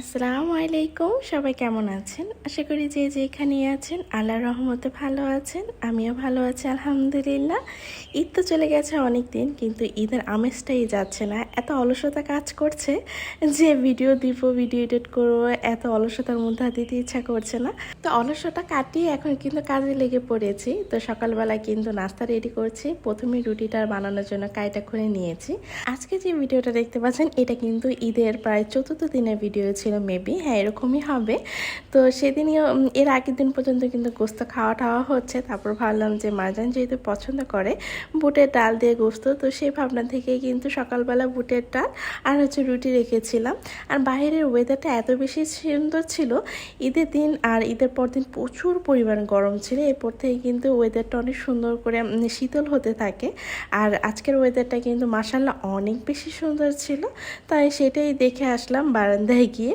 আসসালামু আলাইকুম, সবাই কেমন আছেন? আশা করি যে যেখানে আছেন, আল্লাহর রহমতে ভালো আছেন, আমিও ভালো আছি, আলহামদুলিল্লাহ। ঈদ তো চলে গেছে অনেক দিন কিন্তু ঈদের আমেজটাই যাচ্ছে না। এত অলসতা কাজ করছে যে ভিডিও দিব, ভিডিও এডিট করব, এত অলসতার মধ্যে দিতে ইচ্ছা করছে না। তো অলসতা কাটিয়ে এখন কিন্তু কাজে লেগে পড়েছি। তো সকালবেলা কিন্তু নাস্তা রেডি করছি, প্রথমে রুটিটা বানানোর জন্য কাইটা করে নিয়েছি। আজকে যে ভিডিওটা দেখতে পাচ্ছেন, এটা কিন্তু ঈদের প্রায় চতুর্থ দিনের ভিডিও ছিল। মেবি হ্যাঁ এরকমই হবে। তো সেদিনই এর আগের দিন পর্যন্ত কিন্তু গোস্ত খাওয়া টাওয়া হচ্ছে। তারপর ভাবলাম যে মারজান যেহেতু পছন্দ করে, বুটের ডাল দিয়ে গোস্ত, তো সেই ভাবনা থেকেই কিন্তু সকালবেলা বুটের ডাল আর হচ্ছে রুটি রেখেছিলাম। আর বাইরের ওয়েদারটা এত বেশি সুন্দর ছিল, ঈদের দিন আর ঈদের পর দিন প্রচুর পরিমাণ গরম ছিল। এরপর থেকে কিন্তু ওয়েদারটা অনেক সুন্দর করে শীতল হতে থাকে। আর আজকের ওয়েদারটা কিন্তু মাসাল্লাহ অনেক বেশি সুন্দর ছিল। তাই সেটাই দেখে আসলাম বারান্দায় গিয়ে।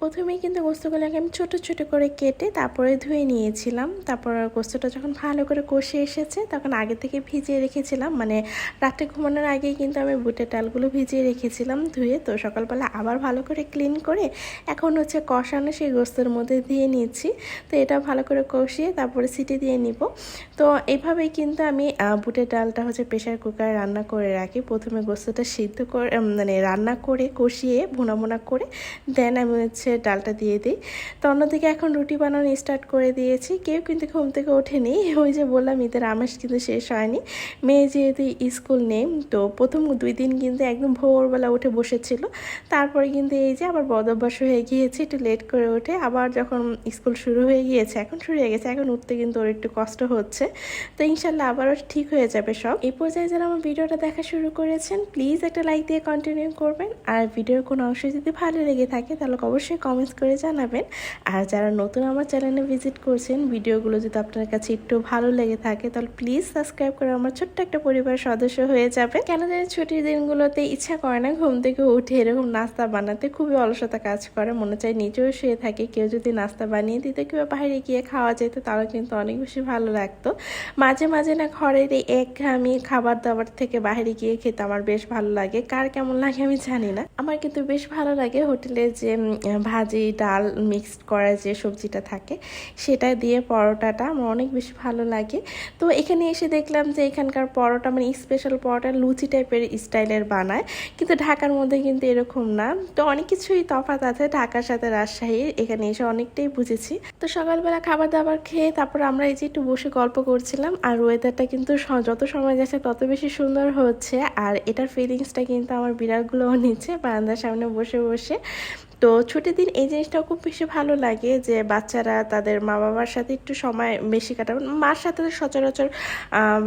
প্রথমেই কিন্তু গোস্তগুলোকে আমি ছোট ছোট করে কেটে তারপরে ধুয়ে নিয়েছিলাম। তারপর গোস্তটা যখন ভালো করে কষে এসেছে, তখন আগে থেকে ভিজিয়ে রেখেছিলাম। মানে রাত্রে ঘুমানোর আগেই কিন্তু আমি বুটের ডালগুলো ভিজিয়ে রেখেছিলাম ধুয়ে। তো সকালবেলা আবার ভালো করে ক্লিন করে এখন হচ্ছে কষানো সেই গোস্তের মধ্যে দিয়ে নিচ্ছি। তো এটা ভালো করে কষিয়ে তারপরে সিটি দিয়ে নিব। তো এইভাবেই কিন্তু আমি বুটের ডালটা হচ্ছে প্রেশার কুকারে রান্না করে রাখি। প্রথমে গোস্তটা সিদ্ধ করে মানে রান্না করে কষিয়ে ভুনা ভুনা করে, দেন আমি হচ্ছে ডালটা দিয়ে দিই। তো অন্যদিকে এখন রুটি বানানো স্টার্ট করে দিয়েছি। কেউ কিন্তু ঘুম থেকে ওঠেনি। ওই যে বললাম, ঈদের আমেজ কিন্তু শেষ হয়নি। মেয়ে যেহেতু স্কুল নেই তো প্রথম দুই দিন কিন্তু একদম ভোরবেলা উঠে বসেছিল। তারপরে কিন্তু এই যে আবার বদভ্যাস হয়ে গিয়েছে, একটু লেট করে ওঠে আবার যখন স্কুল শুরু হয়ে গিয়েছে, এখন শুরু হয়ে গেছে, এখন উঠতে কিন্তু ওর একটু কষ্ট হচ্ছে। তো ইনশাল্লাহ আবারও ঠিক হয়ে যাবে সব। এই পর্যায়ে যারা আমার ভিডিওটা দেখা শুরু করেছেন প্লিজ একটা লাইক দিয়ে কন্টিনিউ করবেন। আর ভিডিওর কোনো অংশ যদি ভালো লেগে থাকে, তাহলে অবশ্যই কমেন্টস করে জানাবেন। আর যারা নতুন আমার চ্যানেলে ভিজিট করছেন, ভিডিওগুলো যদি আপনার কাছে একটু ভালো লেগে থাকে, তাহলে প্লিজ সাবস্ক্রাইব করে আমার ছোট্ট একটা পরিবার সদস্য হয়ে যাবে কেন জানি ছুটির দিনগুলোতে ইচ্ছা করে না ঘুম থেকে উঠে এরকম নাস্তা বানাতে। খুবই অলসতা কাজ করে, মনে চাই নিজেও শুয়ে থাকে। কেউ যদি নাস্তা বানিয়ে দিতে, কিংবা বাইরে গিয়ে খাওয়া যেত, তাহলে কিন্তু অনেক বেশি ভালো লাগতো। মাঝে মাঝে না ঘরের এই একঘামি খাবার দাবার থেকে বাইরে গিয়ে খেতে আমার বেশ ভালো লাগে। কার কেমন লাগে আমি জানি না। আমার কিন্তু বেশ ভালো লাগে হোটেলে যে ভাজি, ডাল মিক্সড করা যে সবজিটা থাকে সেটা দিয়ে পরোটাটা আমার অনেক বেশি ভালো লাগে। তো এখানে এসে দেখলাম যে এখানকার পরোটা মানে স্পেশাল পরোটা লুচি টাইপের স্টাইলের বানায়, কিন্তু ঢাকার মধ্যে কিন্তু এরকম না। তো অনেক কিছুই তফাৎ আছে ঢাকার সাথে রাজশাহীর, এখানে এসে অনেকটাই বুঝেছি। তো সকালবেলা খাবার দাবার খেয়ে তারপর আমরা এই যে একটু বসে গল্প করছিলাম, আর ওয়েদারটা কিন্তু যত সময় যাচ্ছে তত বেশি সুন্দর হচ্ছে, আর এটার ফিলিংসটা কিন্তু আমার বিড়ালগুলোও নিচ্ছে বারান্দার সামনে বসে বসে। তো ছুটির দিন এই জিনিসটাও খুব বেশি ভালো লাগে যে বাচ্চারা তাদের মা বাবার সাথে একটু সময় বেশি কাটাবে। মার সাথে সচরাচর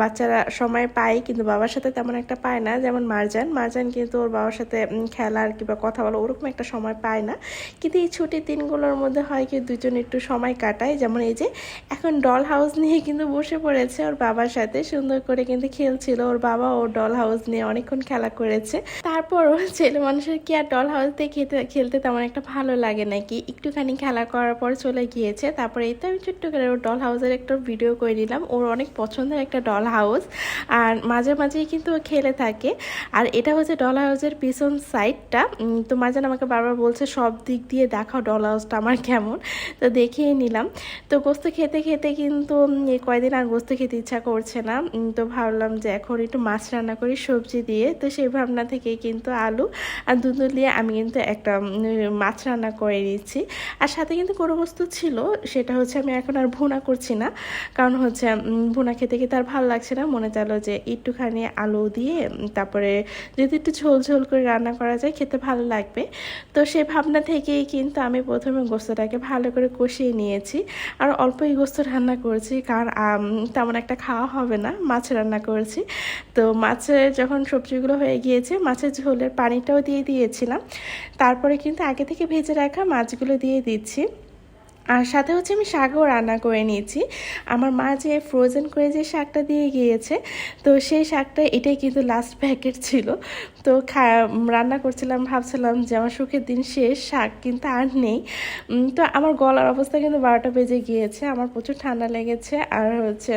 বাচ্চারা সময় পায় কিন্তু বাবার সাথে তেমন একটা পায় না। যেমন মারজান মারজান কিন্তু ওর বাবার সাথে খেলার কিংবা কথা বলা ওরকম একটা সময় পায় না। কিন্তু এই ছুটির দিনগুলোর মধ্যে হয় কি দুজন একটু সময় কাটায়। যেমন এই যে এখন ডল হাউস নিয়ে কিন্তু বসে পড়েছে ওর বাবার সাথে। সুন্দর করে কিন্তু খেলছিল ওর বাবা ওর ডল হাউস নিয়ে অনেকক্ষণ খেলা করেছে। তারপরও ছেলে মানুষের কি আর ডল হাউস দিয়ে খেতে, খেলতে তেমন একটা ভালো লাগে নাকি? একটুখানি খেলা করার পর চলে গিয়েছে। তারপরে এই তো আমি ছোট্ট করে ওর ডল হাউসের একটা ভিডিও করে নিলাম। ওর অনেক পছন্দের একটা ডল হাউস আর মাঝে মাঝেই কিন্তু ও খেলে থাকে। আর এটা হচ্ছে ডল হাউসের পিছন সাইডটা তো মাঝান আমাকে বারবার বলছে, সব দিক দিয়ে দেখাও ডল হাউসটা আমার কেমন? তো দেখিয়ে নিলাম। তো গোস্ত খেতে খেতে কিন্তু কয়দিন আর গোস্ত খেতে ইচ্ছা করছে না। তো ভাবলাম যে এখন একটু মাছ রান্না করি, সবজি দিয়ে। তো সেই ভাবনা থেকে কিন্তু আলু আর দুধ দিয়ে আমি কিন্তু একটা মাছ রান্না করে নিচ্ছি আর সাথে কিন্তু গরু গোস্ত ছিল, সেটা হচ্ছে আমি এখন আর ভুনা করছি না। কারণ হচ্ছে ভুনা খেতে খেতে আর ভালো লাগছে না। মনে চাইলো যে একটুখানি আলু দিয়ে তারপরে যদি একটু ঝোল ঝোল করে রান্না করা যায়, খেতে ভালো লাগবে। তো সেই ভাবনা থেকেই কিন্তু আমি প্রথমে গোস্তটাকে ভালো করে কষিয়ে নিয়েছি। আর অল্পই গোস্ত রান্না করেছি, কারণ তেমন একটা খাওয়া হবে না। মাছ রান্না করেছি। তো মাছের যখন সবজিগুলো হয়ে গিয়েছে, মাছের ঝোলের পানিটাও দিয়ে দিয়েছিলাম। তারপরে কিন্তু আগে থেকে ভেজে রাখা মাছগুলো দিয়ে দিচ্ছি। আর সাথে হচ্ছে আমি শাকও রান্না করে নিয়েছি। আমার মা যে ফ্রোজেন করে যে শাকটা দিয়ে গিয়েছে, তো সেই শাকটা এটাই কিন্তু লাস্ট প্যাকেট ছিল। তো রান্না করছিলাম, ভাবছিলাম যে আমার সুখের দিন শেষ, শাক কিন্তু আর নেই। তো আমার গলার অবস্থা কিন্তু বারোটা বেজে গিয়েছে, আমার প্রচুর ঠান্ডা লেগেছে আর হচ্ছে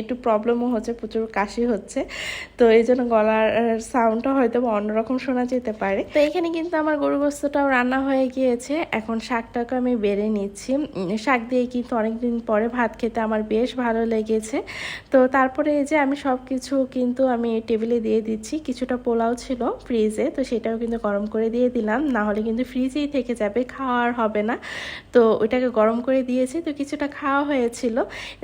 একটু প্রবলেমও হচ্ছে, প্রচুর কাশি হচ্ছে। তো এই জন্য গলার সাউন্ডটা হয়তো অন্যরকম শোনা যেতে পারে। তো এখানে কিন্তু আমার গরু গোস্তটাও রান্না হয়ে গিয়েছে, এখন শাকটাকে আমি বেড়ে নিচ্ছি। শাক দিয়ে কিন্তু অনেকদিন পরে ভাত খেতে আমার বেশ ভালো লেগেছে। তো তারপরে এই যে আমি সব কিছু কিন্তু আমি টেবিলে দিয়ে দিচ্ছি। কিছুটা পোলাও ছিল ফ্রিজে, তো সেটাও কিন্তু গরম করে দিয়ে দিলাম। না হলে কিন্তু ফ্রিজেই থেকে যাবে খাওয়ার হবে না। তো ওইটাকে গরম করে দিয়েছি, তো কিছুটা খাওয়া হয়েছিল।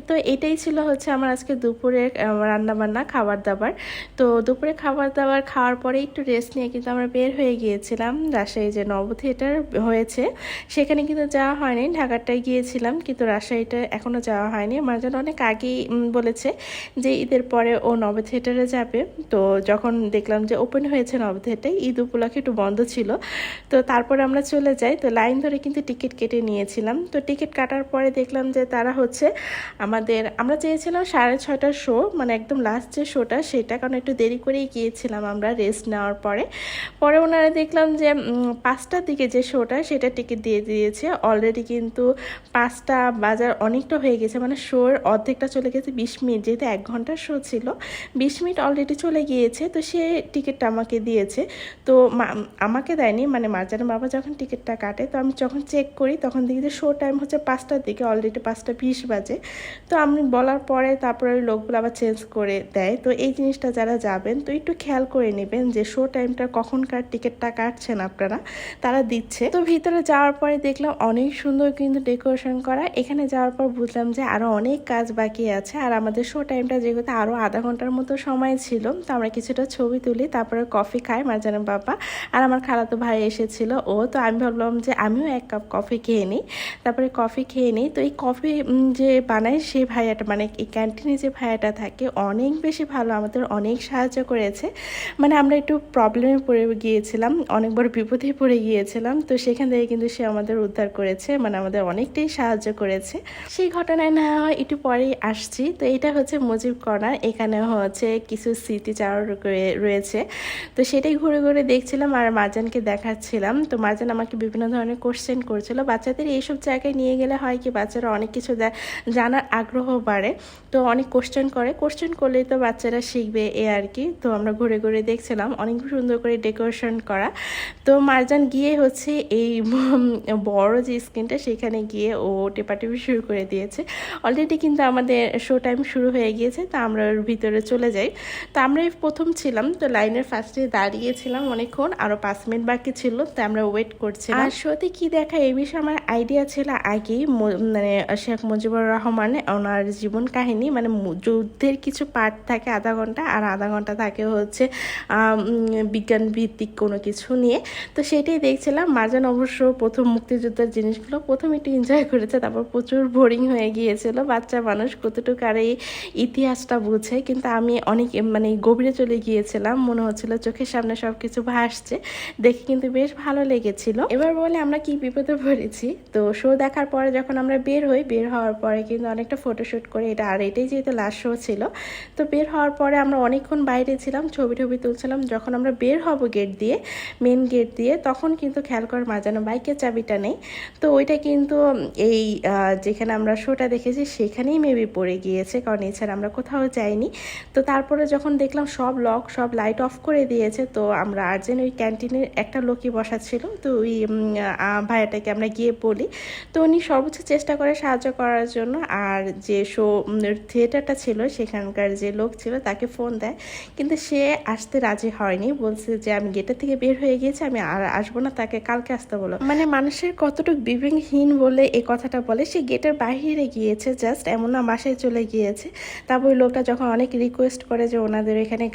তো এটাই ছিল হচ্ছে আমার আজকে দুপুরের রান্না বান্না খাবার দাবার তো দুপুরে খাবার দাবার খাওয়ার পরে একটু রেস্ট নিয়ে কিন্তু আমরা বের হয়ে গিয়েছিলাম। রাজশাহী যে নব থিয়েটার হয়েছে, সেখানে কিন্তু যাওয়া হয়নি। ঢাকাটায় গিয়েছিলাম, কিন্তু রাজশাহীটা এখনও যাওয়া হয়নি। আমার যেন অনেক আগেই বলেছে যে ঈদের পরে ও নব থিয়েটারে যাবে। তো যখন দেখলাম যে ওপেন হয়েছে নব থিয়েটার ঈদ উপলক্ষে একটু বন্ধ ছিল। তো তারপরে আমরা চলে যাই। তো লাইন ধরে কিন্তু টিকিট কেটে নিয়েছিলাম। তো টিকিট কাটার পরে দেখলাম যে তারা হচ্ছে আমাদের, আমরা চেয়েছিলাম সাড়ে ছয়টার শো মানে একদম লাস্ট যে শোটা, সেটা কারণ একটু দেরি করেই গিয়েছিলাম আমরা রেস্ট নেওয়ার পরে। পরে ওনারা দেখলাম যে পাঁচটার দিকে যে শোটা, সেটা টিকিট দিয়ে দিয়েছে। অলরেডি কিন্তু পাঁচটা বাজার অনেকটা হয়ে গেছে মানে শোর অর্ধেকটা চলে গেছে, বিশ মিনিট, যেহেতু এক ঘণ্টার শো ছিল। বিশ মিনিট অলরেডি চলে গিয়েছে, তো সে টিকিটটা আমাকে দিয়েছে। তো আমাকে দেয়নি মানে মার্জানের বাবা যখন টিকিটটা কাটে, তো আমি যখন চেক করি, তখন দেখি যে শো টাইম হচ্ছে পাঁচটার দিকে অলরেডি পাঁচটা বিশ বাজে। তো আমি বলার পরে তারপরে ওই লোকগুলো আবার চেঞ্জ করে দেয়। তো এই জিনিসটা যারা যাবেন, তো একটু খেয়াল করে নেবেন যে শো টাইমটা কখনকার টিকিটটা কাটছেন আপনারা, তারা দিচ্ছে। তো ভিতরে যাওয়ার পরে দেখলাম অনেক সুন্দর কিন্তু ডেকোরেশন করা। এখানে যাওয়ার পর বুঝলাম যে আরও অনেক কাজ বাকি আছে। আর আমাদের শো টাইমটা যেহেতু আরও আধা ঘণ্টার মতো সময় ছিল, তো আমরা কিছুটা ছবি তুলি, তারপরে কফি খাই মার্জানের বাবা। আর আমার খালাতো ভাই এসেছিল, ও তো আমি ভাবলাম যে আমিও এক কাপ কফি খেয়ে নিই। তারপরে কফি খেয়ে নিই, তো এই কফি যে বানায় সেই ভাইয়াটা মানে এই ক্যান্টিনে যে ভাইয়াটা থাকে, অনেক বেশি ভালো, আমাদের অনেক সাহায্য করেছে। মানে আমরা একটু প্রবলেমে পড়ে গিয়েছিলাম অনেক বড় বিপদে পড়ে গিয়েছিলাম, তো সেখান থেকে কিন্তু সে আমাদের উদ্ধার করেছে। মানে আমাদের অনেকটাই সাহায্য করেছে। সেই ঘটনায় না হয় একটু পরেই আসছি। তো এটা হচ্ছে মুজিব কর্নার এখানে হচ্ছে কিছু স্মৃতিচারণ করে- রয়েছে। তো সেটাই ঘুরে ঘুরে দেখছিলাম আর মারজানকে দেখাচ্ছিলাম। তো মারজান আমাকে বিভিন্ন ধরনের কোশ্চেন করছিল। বাচ্চাদের এইসব জায়গায় নিয়ে গেলে হয় কি বাচ্চারা অনেক কিছু জানার আগ্রহ বাড়ে। তো অনেক কোশ্চেন করে। কোশ্চেন করলেই তো বাচ্চারা শিখবে এ আর কি। তো আমরা ঘুরে ঘুরে দেখছিলাম। অনেক সুন্দর করে ডেকোরেশন করা। তো মারজান গিয়ে হচ্ছে এই বড় যে স্ক্রিনটা সেখানে গিয়ে ও টেপাটেপি শুরু করে দিয়েছে। অলরেডি কিন্তু আমাদের শো টাইম শুরু হয়ে গিয়েছে, তা আমরা ওর ভিতরে চলে যাই। তো আমরা প্রথম ছিলাম, তো লাইনের ফার্স্টে দাঁড়িয়েছিলাম অনেকক্ষণ আরও পাঁচ মিনিট বাকি ছিল, তো আমরা ওয়েট করছিলাম। আর শোতে কি দেখা, এই বিষয়ে আমার আইডিয়া ছিল আগেই মানে শেখ মুজিবুর রহমান, ওনার জীবন কাহিনী মানে যুদ্ধের কিছু পার্ট থাকে আধা ঘণ্টা, আর আধা ঘণ্টা থাকে হচ্ছে বিজ্ঞান ভিত্তিক কোনো কিছু নিয়ে। তো সেটাই দেখছিলাম মাজান অবশ্য প্রথম মুক্তিযুদ্ধের জিনিসগুলো, প্রথম একটু এনজয় করেছে, তারপর প্রচুর বোরিং হয়ে গিয়েছিল। বাচ্চা মানুষ কতটুকু আর এই ইতিহাসটা বুঝে, কিন্তু আমি অনেক মানে গভীরে চলে গিয়েছিলাম। মনে হচ্ছিল চোখের সামনে সব কিছু ভাসছে। দেখে কিন্তু বেশ ভালো লেগেছিল। এবার বলে আমরা কি বিপদে পড়েছি? তো শো দেখার পরে যখন আমরা বের হই, বের হওয়ার পরে কিন্তু অনেকটা ফটোশ্যুট করে এটা আর এটাই যেহেতু লাস্ট শো ছিল, তো বের হওয়ার পরে আমরা অনেকক্ষণ বাইরে ছিলাম, ছবি টবি তুলছিলাম। যখন আমরা বের হব গেট দিয়ে মেন গেট দিয়ে, তখন কিন্তু খেয়াল করে মাজানো বাইকের চাবিটা নেই। তো ওইটা কিন্তু এই যেখানে আমরা শোটা দেখেছি সেখানেই মেবি পড়ে গিয়েছে, কারণ এছাড়া আমরা কোথাও যাইনি। তো তারপরে যখন দেখলাম সব লক সব লাইট অফ করে দিয়েছে, তো আমরা আর্জেন্ট ওই ক্যান্টিনের একটা লোকই বসা ছিল তো ওই ভাইয়াটাকে আমরা গিয়ে বলি। তো উনি সর্বোচ্চ চেষ্টা করে সাহায্য করার জন্য, আর যে শো থিয়েটারটা ছিল, সেখানকার যে লোক ছিল, তাকে ফোন দেয়। কিন্তু সে আসতে রাজি হয়নি, বলছে যে, আমি গেটের থেকে বের হয়ে গিয়েছি, আমি আর আসব না, তাকে কালকে আসতে বলো। মানে মানুষের কতটুকু বিবেকহীন বলে এই কথাটা বলে, সে গেটের বাইরে গিয়েছে জাস্ট এমন না, বাসায় চলে গিয়েছে। তারপর লোকটা যখন অনেক রিকোয়েস্ট করে যে ওনাদের এখানে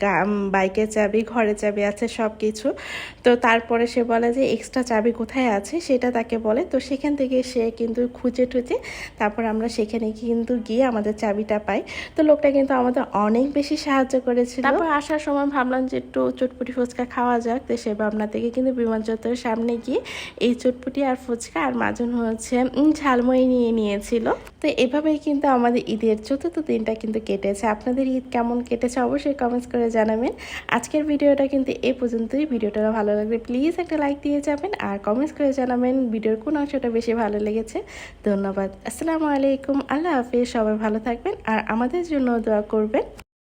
বাইকের চাবি, ঘরের চাবি আছে সব কিছু তো তারপরে সে বলে যে এক্সট্রা চাবি কোথায় আছে? সেটা তাকে বলে। তো সেখান থেকে সে কিন্তু খুঁজে টুজে, তারপর আমরা সেখানে কিন্তু গিয়ে আমাদের চাবিটা পাই। তো লোকটা কিন্তু আমাদের অনেক বেশি সাহায্য করেছিল। তারপর আসার সময় ভাবলাম যে, একটু চটপটি ফুচকা খাওয়া যাক। তো সে ভাবনা থেকে কিন্তু বিমান চত্বরের সামনে গিয়ে এই চটপটি আর ফুচকা আর মাজন হচ্ছে ঝালমুড়ি নিয়ে নিয়েছিল। তো এভাবেই কিন্তু আমাদের ঈদের চতুর্থ দিনটা কিন্তু কেটেছে। আপনাদের ঈদ কেমন কেটেছে অবশ্যই কমেন্টস করে জানাবেন। আজকের ভিডিওটা কিন্তু এই পর্যন্তই। ভিডিওটা ভালো লাগলে প্লিজ একটা লাইক দিয়ে যাবেন আর কমেন্টস করে জানাবেন ভিডিওর কোন অংশটা বেশি ভালো লেগেছে। ধন্যবাদ। আসসালামু আলাইকুম। আল্লাহ হাফিজ। সবাই ভালো থাকবেন আর আমাদের জন্য দোয়া করবেন।